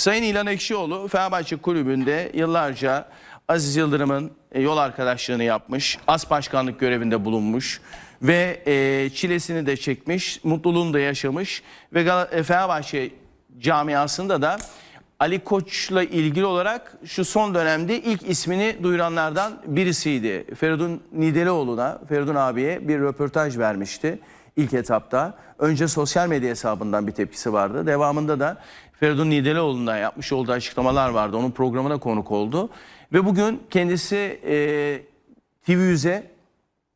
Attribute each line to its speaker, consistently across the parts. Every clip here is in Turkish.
Speaker 1: Sayın İlhan Ekşioğlu Fenerbahçe Kulübü'nde yıllarca Aziz Yıldırım'ın e, yol arkadaşlığını yapmış, as başkanlık görevinde bulunmuş ve e, çilesini de çekmiş, mutluluğunu da yaşamış ve Gal- e, Fenerbahçe camiasında da Ali Koç'la ilgili olarak şu son dönemde ilk ismini duyuranlardan birisiydi. Feridun Nidelioğlu'na, Feridun abiye bir röportaj vermişti ilk etapta. Önce sosyal medya hesabından bir tepkisi vardı. Devamında da Feridun Nidelioğlu'na yapmış olduğu açıklamalar vardı. Onun programına konuk oldu. Ve bugün kendisi e, TV100'e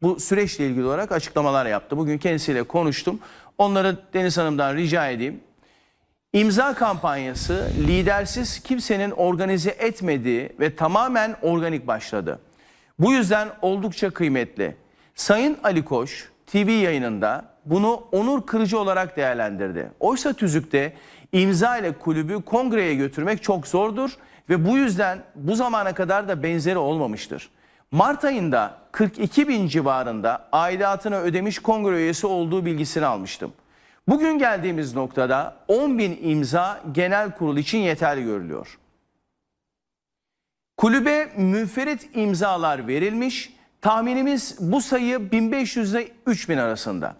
Speaker 1: bu süreçle ilgili olarak açıklamalar yaptı. Bugün kendisiyle konuştum. Onları Deniz Hanım'dan rica edeyim. İmza kampanyası lidersiz kimsenin organize etmediği ve tamamen organik başladı. Bu yüzden oldukça kıymetli. Sayın Ali Koç TV yayınında bunu onur kırıcı olarak değerlendirdi. Oysa tüzükte imza ile kulübü kongreye götürmek çok zordur ve bu yüzden bu zamana kadar da benzeri olmamıştır. Mart ayında 42 bin civarında aidatını ödemiş kongre üyesi olduğu bilgisini almıştım. Bugün geldiğimiz noktada 10 bin imza genel kurul için yeterli görülüyor. Kulübe müferit imzalar verilmiş. Tahminimiz bu sayı 1500 ile 3000 arasında.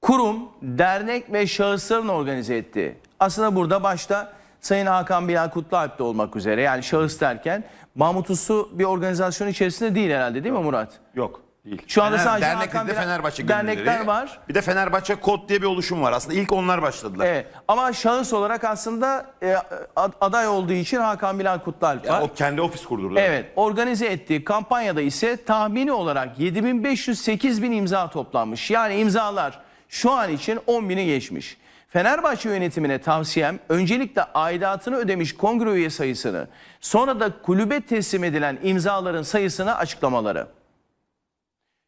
Speaker 1: Kurum, dernek ve şahısların organize ettiği. Aslında burada başta Sayın Hakan Bilal Kutlualp de olmak üzere yani şahıs derken Mahmut Uslu bir organizasyon içerisinde değil herhalde değil mi Murat?
Speaker 2: Yok değil.
Speaker 1: Şu anda sadece
Speaker 2: dernekte
Speaker 1: Hakan
Speaker 2: de
Speaker 1: Bilal-
Speaker 2: Fenerbahçe
Speaker 1: dernekler
Speaker 2: gönülleri.
Speaker 1: var.
Speaker 2: Bir de Fenerbahçe Kod diye bir oluşum var. Aslında ilk onlar başladılar.
Speaker 1: Evet. Ama şahıs olarak aslında e, ad- aday olduğu için Hakan Bilal Kutlualp var.
Speaker 2: Ya o kendi ofis kurdurdular.
Speaker 1: Evet, organize ettiği kampanyada ise tahmini olarak 7500-8000 imza toplanmış. Yani imzalar şu an için 10 bini geçmiş. Fenerbahçe yönetimine tavsiyem öncelikle aidatını ödemiş kongre üye sayısını, sonra da kulübe teslim edilen imzaların sayısını açıklamaları.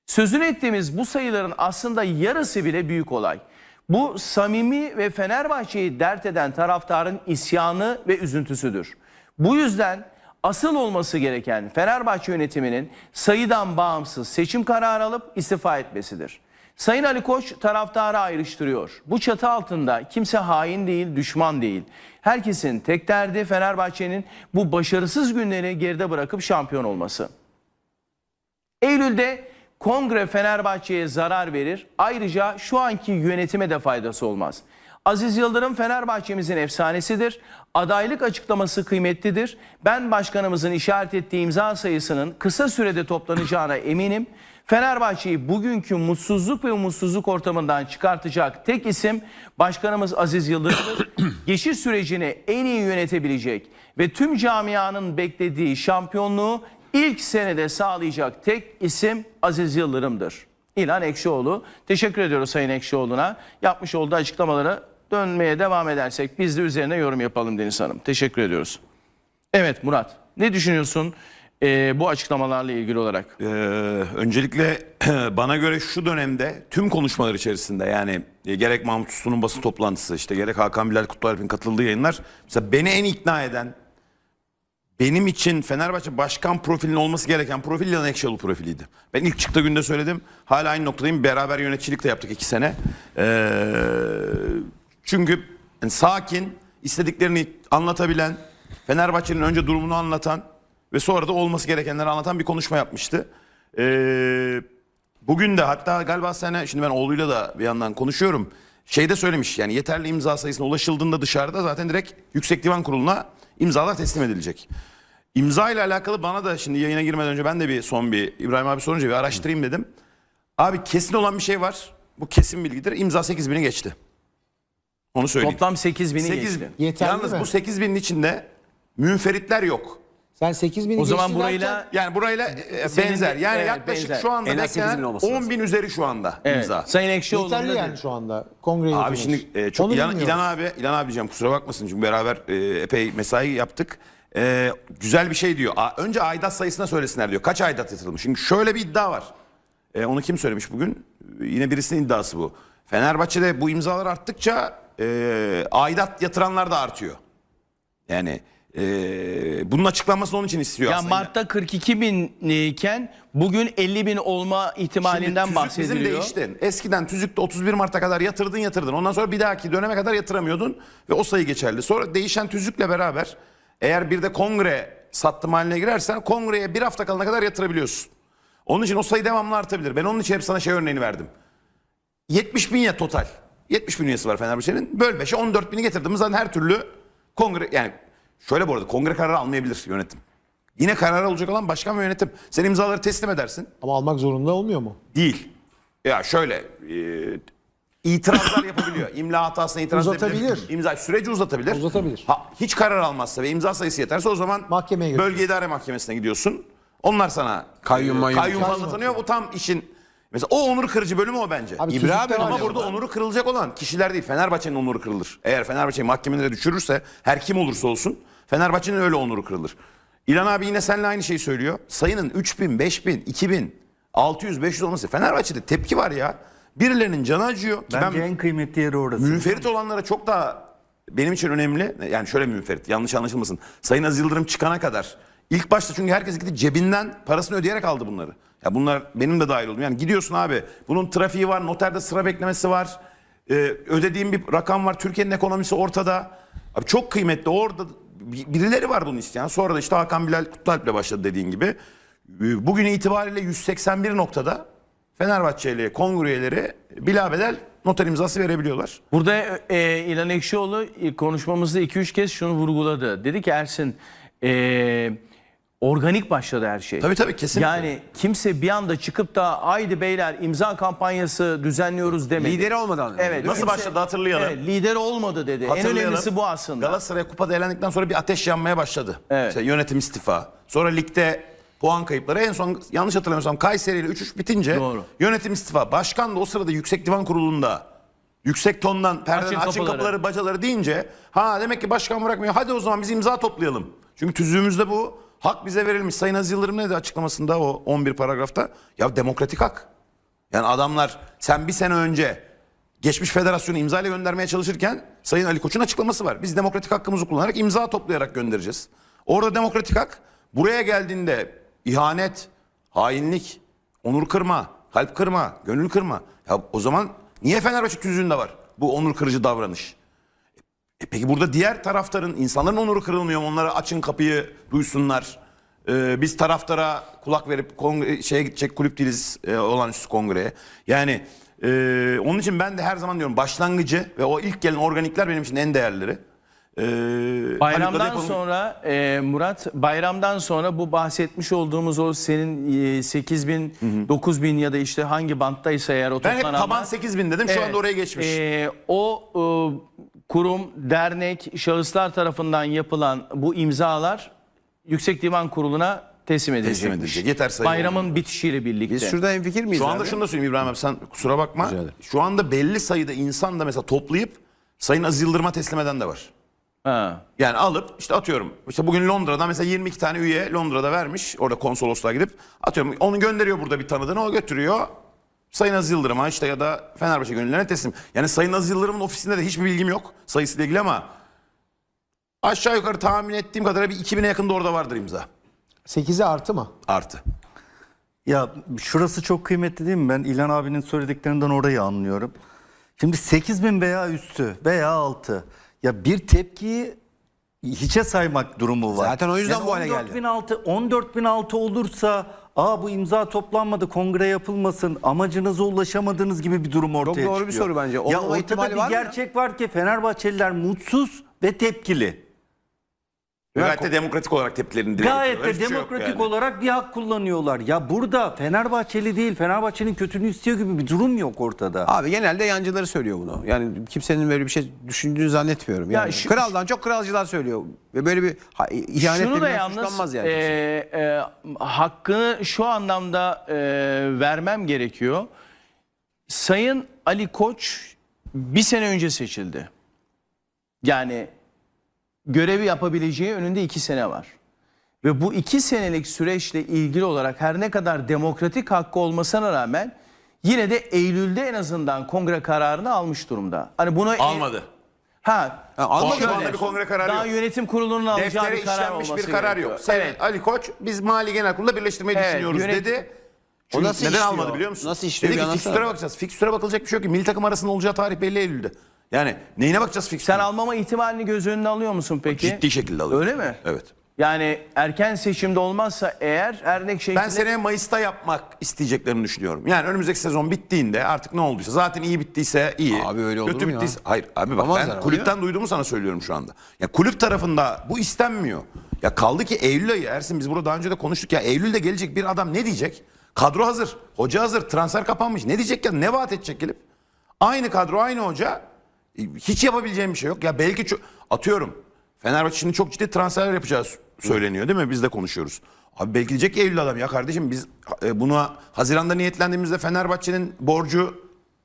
Speaker 1: Sözünü ettiğimiz bu sayıların aslında yarısı bile büyük olay. Bu samimi ve Fenerbahçe'yi dert eden taraftarın isyanı ve üzüntüsüdür. Bu yüzden asıl olması gereken Fenerbahçe yönetiminin sayıdan bağımsız seçim kararı alıp istifa etmesidir. Sayın Ali Koç taraftarı ayrıştırıyor. Bu çatı altında kimse hain değil, düşman değil. Herkesin tek derdi Fenerbahçe'nin bu başarısız günleri geride bırakıp şampiyon olması. Eylül'de kongre Fenerbahçe'ye zarar verir. Ayrıca şu anki yönetime de faydası olmaz. Aziz Yıldırım Fenerbahçe'mizin efsanesidir. Adaylık açıklaması kıymetlidir. Ben başkanımızın işaret ettiği imza sayısının kısa sürede toplanacağına eminim. Fenerbahçe'yi bugünkü mutsuzluk ve umutsuzluk ortamından çıkartacak tek isim başkanımız Aziz Yıldırım'dır. Geçiş sürecini en iyi yönetebilecek ve tüm camianın beklediği şampiyonluğu ilk senede sağlayacak tek isim Aziz Yıldırım'dır. İlhan Ekşioğlu. Teşekkür ediyoruz Sayın Ekşioğlu'na. Yapmış olduğu açıklamalara dönmeye devam edersek biz de üzerine yorum yapalım Deniz Hanım. Teşekkür ediyoruz. Evet Murat ne düşünüyorsun eee, bu açıklamalarla ilgili olarak?
Speaker 2: Ee, öncelikle bana göre şu dönemde tüm konuşmalar içerisinde yani e, gerek Mahmut Uslu'nun basın toplantısı işte gerek Hakan Bilal Kutlualp'in katıldığı yayınlar mesela beni en ikna eden benim için Fenerbahçe başkan profilinin olması gereken profil Yılan Ekşioğlu profiliydi. Ben ilk çıktığı günde söyledim. Hala aynı noktadayım. Beraber yöneticilik de yaptık iki sene. Ee, çünkü yani sakin, istediklerini anlatabilen, Fenerbahçe'nin önce durumunu anlatan ve sonra da olması gerekenleri anlatan bir konuşma yapmıştı. Ee, bugün de hatta galiba sene, şimdi ben oğluyla da bir yandan konuşuyorum. Şeyde söylemiş yani yeterli imza sayısına ulaşıldığında dışarıda zaten direkt Yüksek Divan Kurulu'na imzalar teslim edilecek. İmza ile alakalı bana da şimdi yayına girmeden önce ben de bir son bir İbrahim abi sorunca bir araştırayım dedim. Abi kesin olan bir şey var. Bu kesin bilgidir. İmza 8 bini geçti. Onu söyleyeyim.
Speaker 1: Toplam 8 bini
Speaker 2: 8
Speaker 1: geçti.
Speaker 3: Yeterli
Speaker 2: Yalnız
Speaker 3: mi?
Speaker 2: bu 8 binin içinde münferitler yok.
Speaker 3: Sen 8 bini
Speaker 1: O zaman burayla
Speaker 2: Yani burayla e,
Speaker 1: Senin
Speaker 2: benzer. Yani
Speaker 1: evet,
Speaker 2: yaklaşık
Speaker 1: benzer.
Speaker 2: şu anda
Speaker 4: En az 8 bin
Speaker 2: beklenen
Speaker 4: olması
Speaker 2: 10
Speaker 4: lazım.
Speaker 2: bin üzeri şu anda
Speaker 1: Evet.
Speaker 2: imza.
Speaker 1: Sayın Ekşioğlu'nun
Speaker 3: yeterli yani şu anda kongre
Speaker 2: Abi
Speaker 3: yönetimi.
Speaker 2: şimdi e, çok
Speaker 3: Onu.
Speaker 2: İlan abi, İlan abi diyeceğim kusura bakmasın çünkü beraber e, epey mesai yaptık. E, güzel bir şey diyor. A, önce aidat sayısına söylesinler diyor. Kaç aidat yatırılmış? Şimdi şöyle bir iddia var. E, onu kim söylemiş bugün? E, Yine birisinin iddiası bu. Fenerbahçe'de bu imzalar arttıkça e, aidat yatıranlar da artıyor. Yani Ee, bunun açıklanmasını onun için istiyor
Speaker 1: Ya
Speaker 2: aslında.
Speaker 1: Mart'ta 42 bin iken bugün 50 bin olma ihtimalinden
Speaker 2: Şimdi tüzük bizim
Speaker 1: bahsediliyor.
Speaker 2: değişti. Eskiden tüzükte 31 Mart'a kadar yatırdın yatırdın. Ondan sonra bir dahaki döneme kadar yatıramıyordun ve o sayı geçerli. Sonra değişen tüzükle beraber eğer bir de kongre sattım haline girersen kongreye bir hafta kalana kadar yatırabiliyorsun. Onun için o sayı devamlı artabilir. Ben onun için hep sana şey örneğini verdim. 70 bin ya total. 70 bin üyesi var Fenerbahçe'nin. Böl 5'e 14 bini getirdiğimiz zaman her türlü kongre yani şöyle bu arada kongre kararı almayabilir yönetim. Yine karar alacak olan başkan ve yönetim. Sen imzaları teslim edersin.
Speaker 3: Ama almak zorunda olmuyor mu?
Speaker 2: Değil. Ya şöyle e, itirazlar yapabiliyor. İmla hatasına itiraz
Speaker 3: Uzatabilir.
Speaker 2: edebilir. İmza süreci uzatabilir.
Speaker 3: Uzatabilir.
Speaker 2: Ha, hiç karar almazsa ve imza sayısı yeterse o zaman
Speaker 3: Mahkemeye götürür.
Speaker 2: bölge idare mahkemesine gidiyorsun. Onlar sana
Speaker 4: Kayyum
Speaker 2: e,
Speaker 4: mayyum.
Speaker 2: kayyum falan tanıyor. Bu tam işin mesela o onur kırıcı bölümü o bence.
Speaker 3: Abi
Speaker 4: İbrahim
Speaker 3: tüzükte var
Speaker 2: Ama burada onuru kırılacak olan kişiler değil. Fenerbahçe'nin onuru kırılır. Eğer Fenerbahçe'yi mahkemelere düşürürse her kim olursa olsun Fenerbahçe'nin öyle onuru kırılır. İlhan abi yine seninle aynı şeyi söylüyor. Sayının 3000, 5000, 2000, 600, 500 olması. Fenerbahçe'de tepki var ya. Birilerinin canı acıyor. Ki
Speaker 5: Bence
Speaker 2: ben
Speaker 5: en kıymetli yeri orası.
Speaker 2: münferit olanlara çok daha benim için önemli. Yani şöyle münferit yanlış anlaşılmasın. Sayın Aziz Yıldırım çıkana kadar. ilk başta çünkü herkes gitti cebinden parasını ödeyerek aldı bunları. Ya bunlar benim de dahil oldum. Yani gidiyorsun abi bunun trafiği var, noterde sıra beklemesi var. Ee, ödediğim bir rakam var. Türkiye'nin ekonomisi ortada. Abi çok kıymetli. Orada birileri var bunu isteyen. Sonra da işte Hakan Bilal Kutlualp'le başladı dediğin gibi. Ee, Bugün itibariyle 181 noktada Fenerbahçe ile kongre üyeleri bilabedel noter imzası verebiliyorlar.
Speaker 1: Burada e, İlhan Ekşioğlu ilk konuşmamızda 2-3 kez şunu vurguladı. Dedi ki Ersin e, organik başladı her şey.
Speaker 2: Tabii tabii kesinlikle.
Speaker 1: Yani kimse bir anda çıkıp da haydi beyler imza kampanyası düzenliyoruz demedi.
Speaker 4: Lideri olmadan.
Speaker 1: Evet.
Speaker 2: Nasıl başladı hatırlayalım.
Speaker 1: Evet, lider olmadı dedi. En
Speaker 2: Hatırlayalım.
Speaker 1: önemlisi bu aslında.
Speaker 2: Galatasaray'a kupada elendikten sonra bir ateş yanmaya başladı.
Speaker 1: Evet.
Speaker 2: İşte yönetim istifa. Sonra ligde puan kayıpları. En son yanlış hatırlamıyorsam Kayseri ile 3-3 bitince
Speaker 1: Doğru.
Speaker 2: yönetim istifa. Başkan da o sırada Yüksek Divan Kurulu'nda yüksek tondan perdeden
Speaker 1: Açın
Speaker 2: açın,
Speaker 1: kapıları.
Speaker 2: kapıları. bacaları deyince ha demek ki başkan bırakmıyor. Hadi o zaman biz imza toplayalım. Çünkü tüzüğümüzde bu hak bize verilmiş. Sayın Aziz Yıldırım ne dedi açıklamasında o 11 paragrafta? Ya demokratik hak. Yani adamlar sen bir sene önce geçmiş federasyonu imzayla göndermeye çalışırken Sayın Ali Koç'un açıklaması var. Biz demokratik hakkımızı kullanarak imza toplayarak göndereceğiz. Orada demokratik hak buraya geldiğinde ihanet, hainlik, onur kırma, kalp kırma, gönül kırma. Ya o zaman niye Fenerbahçe tüzüğünde var bu onur kırıcı davranış? E peki burada diğer taraftarın, insanların onuru kırılmıyor mu? Onlara açın kapıyı, duysunlar. Ee, biz taraftara kulak verip kongre, şeye gidecek kulüp değiliz e, olağanüstü kongreye. Yani e, onun için ben de her zaman diyorum başlangıcı ve o ilk gelen organikler benim için en değerleri. Ee,
Speaker 1: Bayramdan sonra e, Murat bayramdan sonra bu bahsetmiş olduğumuz o senin e, 8 bin 9 bin ya da işte hangi banttaysa eğer o
Speaker 2: ben hep
Speaker 1: toplananlar-
Speaker 2: taban 8 bin dedim şu
Speaker 1: Evet.
Speaker 2: anda oraya geçmiş.
Speaker 1: Ee, o e, kurum, dernek, şahıslar tarafından yapılan bu imzalar Yüksek Divan Kurulu'na teslim edilecek.
Speaker 2: edilecek. Yeter sayı
Speaker 1: Bayramın bitişiyle birlikte.
Speaker 4: Biz şurada hemfikir miyiz
Speaker 2: Şu anda
Speaker 4: abi?
Speaker 2: şunu da söyleyeyim İbrahim abi sen kusura bakma. Şu anda belli sayıda insan da mesela toplayıp Sayın Aziz Yıldırım'a teslim eden de var.
Speaker 1: Ha.
Speaker 2: Yani alıp işte atıyorum işte bugün Londra'da mesela 22 tane üye Londra'da vermiş orada konsolosluğa gidip atıyorum onu gönderiyor burada bir tanıdığını o götürüyor Sayın Aziz Yıldırım'a işte ya da Fenerbahçe gönüllerine teslim. Yani Sayın Aziz Yıldırım'ın ofisinde de hiçbir bilgim yok sayısıyla ilgili ama aşağı yukarı tahmin ettiğim kadarıyla bir 2000'e yakında orada vardır imza
Speaker 3: 8'e artı mı?
Speaker 2: artı.
Speaker 5: Ya şurası çok kıymetli değil mi? Ben İlhan abinin söylediklerinden orayı anlıyorum. Şimdi 8 bin veya üstü veya altı. Ya bir tepkiyi hiçe saymak durumu var.
Speaker 4: Zaten o yüzden bu hale geldi.
Speaker 5: 14 bin altı, 14 bin altı olursa aa bu imza toplanmadı kongre yapılmasın amacınıza ulaşamadığınız gibi bir durum ortaya çıkıyor.
Speaker 4: doğru bir soru bence.
Speaker 5: Ya
Speaker 4: Olmama
Speaker 5: ortada bir
Speaker 4: var mı ya?
Speaker 5: gerçek var ki Fenerbahçeliler mutsuz ve tepkili.
Speaker 2: Gayet de demokratik olarak tepkilerini dile
Speaker 5: Gayet
Speaker 2: getiriyorlar.
Speaker 5: de
Speaker 2: Hiçbir şey yok
Speaker 5: demokratik
Speaker 2: yani.
Speaker 5: olarak bir hak kullanıyorlar. Ya burada Fenerbahçeli değil, Fenerbahçe'nin kötülüğünü istiyor gibi bir durum yok ortada.
Speaker 4: Abi genelde yancıları söylüyor bunu. Yani kimsenin böyle bir şey düşündüğünü zannetmiyorum.
Speaker 1: Ya
Speaker 4: Yani
Speaker 1: şu-
Speaker 4: kraldan çok kralcılar söylüyor. Ve böyle bir ha, ihanetle
Speaker 1: Şunu da yalnız
Speaker 4: yani.
Speaker 1: e, e, hakkını şu anlamda e, vermem gerekiyor. Sayın Ali Koç bir sene önce seçildi. Yani görevi yapabileceği önünde iki sene var. Ve bu iki senelik süreçle ilgili olarak her ne kadar demokratik hakkı olmasına rağmen yine de Eylül'de en azından kongre kararını almış durumda. Hani bunu
Speaker 2: Almadı.
Speaker 1: Ha.
Speaker 4: Ha, almadı
Speaker 2: şu anda bir kongre kararı
Speaker 1: Daha
Speaker 2: yok.
Speaker 1: yönetim kurulunun alacağı
Speaker 2: Deftere
Speaker 1: bir karar
Speaker 2: işlenmiş
Speaker 1: olması
Speaker 2: bir karar
Speaker 1: gerekiyor.
Speaker 2: yok. Sayın
Speaker 1: Evet.
Speaker 2: Ali Koç biz Mali Genel Kurulu'nda birleştirmeyi
Speaker 1: Evet,
Speaker 2: düşünüyoruz
Speaker 1: yönet-
Speaker 2: dedi.
Speaker 4: O
Speaker 2: Çünkü
Speaker 4: nasıl
Speaker 2: neden
Speaker 4: işliyor?
Speaker 2: almadı biliyor musun?
Speaker 4: Nasıl işliyor
Speaker 2: Dedi
Speaker 4: bir
Speaker 2: ki fikstüre bakacağız. Fikstüre bakılacak bir şey yok ki. Milli takım arasında olacağı tarih belli Eylül'de. Yani neyine bakacağız fikstüre?
Speaker 1: Sen almama ihtimalini göz önüne alıyor musun peki?
Speaker 2: Ciddi şekilde alıyorum.
Speaker 1: Öyle mi?
Speaker 2: Evet.
Speaker 1: Yani erken seçimde olmazsa eğer Erdek şeklinde...
Speaker 2: Ben seneye Mayıs'ta yapmak isteyeceklerini düşünüyorum. Yani önümüzdeki sezon bittiğinde artık ne olduysa zaten iyi bittiyse iyi.
Speaker 4: Abi öyle olur
Speaker 2: Kötü
Speaker 4: mu ya?
Speaker 2: bittiyse hayır abi bak
Speaker 4: Yapamazlar
Speaker 2: ben kulüpten duyduğumu sana söylüyorum şu anda. Ya kulüp tarafında bu istenmiyor. Ya kaldı ki Eylül ayı Ersin biz burada daha önce de konuştuk ya Eylül'de gelecek bir adam ne diyecek? Kadro hazır, hoca hazır, transfer kapanmış. Ne diyecek ya? Ne vaat edecek gelip? Aynı kadro, aynı hoca. Hiç yapabileceğim bir şey yok. Ya belki çok atıyorum. Fenerbahçe şimdi çok ciddi transferler yapacağız söyleniyor değil mi? Biz de konuşuyoruz. Abi belki diyecek ki Eylül adam ya kardeşim biz e, buna Haziran'da niyetlendiğimizde Fenerbahçe'nin borcu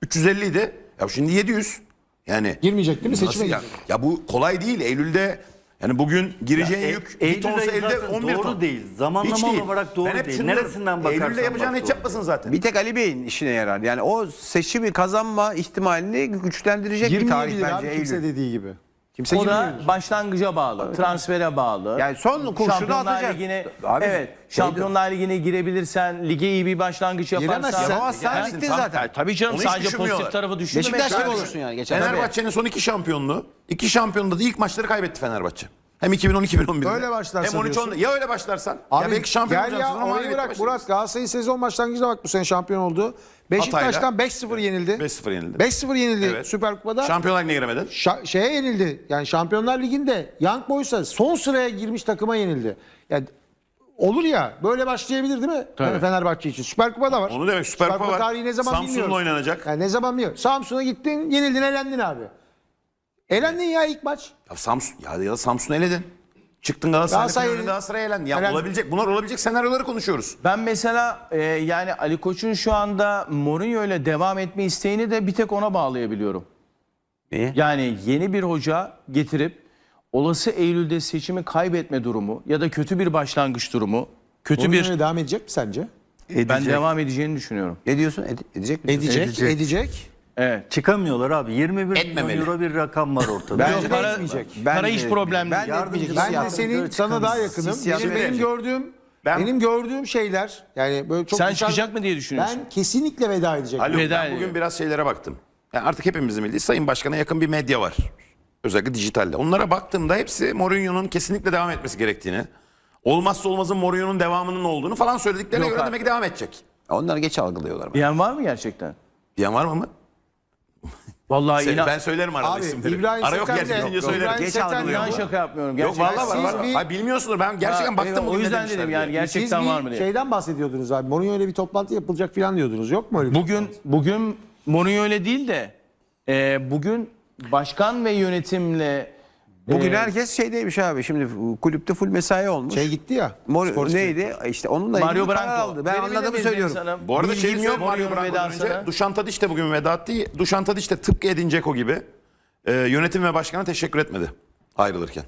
Speaker 2: 350 idi. Ya şimdi 700. Yani
Speaker 3: Girmeyecek değil mi? Seçime
Speaker 2: ya? Ya bu kolay değil. Eylül'de yani bugün gireceğin
Speaker 5: Ya,
Speaker 2: yük
Speaker 5: Eylül
Speaker 2: bir tonsa elde
Speaker 5: zaten
Speaker 2: 11
Speaker 5: doğru
Speaker 2: ton.
Speaker 5: değil. Zamanlama
Speaker 2: Hiç
Speaker 5: olarak doğru
Speaker 2: Ben
Speaker 5: değil. Neresinden bakarsan
Speaker 2: Eylül'de yapacağın
Speaker 5: bak
Speaker 2: hiç
Speaker 5: doğru
Speaker 2: yapmasın zaten.
Speaker 4: Bir tek Ali Bey'in işine yarar. Yani o seçimi kazanma ihtimalini güçlendirecek bir tarih bence
Speaker 3: abi kimse
Speaker 4: Eylül.
Speaker 3: dediği gibi. Kimse
Speaker 1: O da başlangıca bağlı, transfere bağlı.
Speaker 4: Yani son kurşunu
Speaker 1: Şampiyonlar
Speaker 4: atacak.
Speaker 1: Ligi'ne,
Speaker 4: Abi,
Speaker 1: evet,
Speaker 4: şeydi-
Speaker 1: Şampiyonlar Ligi'ne girebilirsen, lige iyi bir başlangıç yaparsan.
Speaker 3: Giremezsin.
Speaker 4: Yapamazsan
Speaker 1: Ha?
Speaker 4: bittin
Speaker 1: Tam-
Speaker 4: zaten.
Speaker 1: Tabii canım
Speaker 2: Onu hiç
Speaker 1: sadece pozitif
Speaker 2: düşünmüyorlar.
Speaker 1: tarafı düşünme.
Speaker 4: Beşiktaş gibi olursun yani geçen.
Speaker 2: Fenerbahçe'nin son iki şampiyonluğu. iki şampiyonluğunda da ilk maçları kaybetti Fenerbahçe. Hem 2010-2011'de.
Speaker 3: Öyle başlarsa
Speaker 2: Hem 13
Speaker 3: diyorsun.
Speaker 2: 10'da. Ya öyle başlarsan.
Speaker 3: Abi
Speaker 2: ya belki şampiyon
Speaker 3: gel
Speaker 2: olacaksın
Speaker 3: ya
Speaker 2: ama
Speaker 3: orayı bırak. Murat. Galatasaray'ın sezon başlangıcında bak bu sene şampiyon oldu. Beşiktaş'tan 5-0 yenildi.
Speaker 2: 5-0 yenildi.
Speaker 3: 5-0 yenildi
Speaker 2: Evet.
Speaker 3: Süper Kupa'da.
Speaker 2: Şampiyonlar Ligi'ne giremedin.
Speaker 3: Şa- şeye yenildi. Yani Şampiyonlar Ligi'nde Young Boys'a son sıraya girmiş takıma yenildi. Yani olur ya böyle başlayabilir değil mi? Yani Fenerbahçe için. Süper Kupa da var.
Speaker 2: Onu demek Süper Kupa var.
Speaker 3: tarihi ne zaman
Speaker 2: Samsun'la
Speaker 3: bilmiyoruz.
Speaker 2: oynanacak.
Speaker 3: Yani ne zaman bilmiyorum. Samsun'a gittin, yenildin, elendin abi. Elendin ya ilk maç.
Speaker 2: Ya Samsun ya, ya da Samsun'u eledin. Çıktın Galatasaray'ın
Speaker 3: Galatasaray eledi.
Speaker 2: Galatasaray elendi. Ya
Speaker 3: Elendi.
Speaker 2: olabilecek bunlar olabilecek senaryoları konuşuyoruz.
Speaker 1: Ben mesela e, yani Ali Koç'un şu anda Mourinho ile devam etme isteğini de bir tek ona bağlayabiliyorum.
Speaker 4: Niye?
Speaker 1: Yani yeni bir hoca getirip olası Eylül'de seçimi kaybetme durumu ya da kötü bir başlangıç durumu, kötü
Speaker 3: Onun
Speaker 1: bir
Speaker 3: önüne devam edecek mi sence?
Speaker 1: ben devam edeceğini düşünüyorum.
Speaker 4: Ne diyorsun? Ede- edecek mi?
Speaker 3: Edecek,
Speaker 5: Edecek.
Speaker 1: Evet.
Speaker 5: Çıkamıyorlar abi. 21
Speaker 2: Etmemeli.
Speaker 5: milyon euro bir rakam var ortada.
Speaker 3: Bence
Speaker 1: Yok, para,
Speaker 3: etmeyecek.
Speaker 1: para
Speaker 4: Ben
Speaker 1: hiç
Speaker 4: de-
Speaker 1: problem
Speaker 4: ben de.
Speaker 3: Ben de senin sana daha yakınım. Benim, benim gördüğüm
Speaker 2: Ben-
Speaker 3: benim gördüğüm şeyler yani böyle çok
Speaker 1: Sen
Speaker 3: dışarı-
Speaker 1: çıkacak mı diye düşünüyorsun?
Speaker 3: Ben kesinlikle veda edecek.
Speaker 2: Haluk
Speaker 1: Veda
Speaker 2: ben
Speaker 1: ediyor.
Speaker 2: bugün biraz şeylere baktım. Yani artık hepimizin bildiği Sayın Başkan'a yakın bir medya var. Özellikle dijitalde. Onlara baktığımda hepsi Mourinho'nun kesinlikle devam etmesi gerektiğini, olmazsa olmazın Mourinho'nun devamının olduğunu falan söylediklerine
Speaker 1: Yok
Speaker 2: göre
Speaker 1: abi.
Speaker 2: demek ki devam edecek.
Speaker 4: Onlar geç algılıyorlar.
Speaker 1: Diyen var mı gerçekten?
Speaker 2: Diyen var mı?
Speaker 1: Vallahi
Speaker 2: Sen-
Speaker 1: inan,
Speaker 2: ben söylerim arada
Speaker 3: Abi,
Speaker 2: isimleri.
Speaker 3: İbrahim
Speaker 2: Ara yok gerçekten
Speaker 3: Yok,
Speaker 2: söylerim.
Speaker 3: İbrahim
Speaker 4: Geç
Speaker 1: inan
Speaker 4: ama.
Speaker 1: şaka yapmıyorum.
Speaker 2: Yok
Speaker 1: Gerçekten.
Speaker 2: vallahi var var.
Speaker 3: bir-
Speaker 2: Ha, bilmiyorsundur ben gerçekten
Speaker 1: Ha,
Speaker 2: baktım
Speaker 1: eyvallah, o yüzden dedim
Speaker 2: diye.
Speaker 1: yani gerçekten var mı diye.
Speaker 3: şeyden bahsediyordunuz abi. Mourinho ile bir toplantı yapılacak falan diyordunuz. Yok mu öyle bir
Speaker 1: Bugün bugün Mourinho öyle değil de e, bugün başkan ve yönetimle
Speaker 4: Bugün
Speaker 1: e,
Speaker 4: herkes şeydeymiş abi. Şimdi kulüpte full mesai olmuş.
Speaker 3: şey gitti ya?
Speaker 4: Mor-
Speaker 3: Spor
Speaker 4: neydi? İşte onunla
Speaker 1: Mario
Speaker 4: ilgili karar
Speaker 1: Branco.
Speaker 4: aldı. Ben
Speaker 1: Verebilir
Speaker 4: anladığımı söylüyorum.
Speaker 1: Hanım?
Speaker 2: Bu arada
Speaker 1: Bilgim
Speaker 2: şey
Speaker 1: yok
Speaker 2: Mario
Speaker 1: Mourinho'nun
Speaker 2: Branco'dan önce. Dušan Tadić de bugün veda etti. Dušan Tadić de tıpkı Edin Dzeko gibi e, yönetim ve başkana teşekkür etmedi ayrılırken.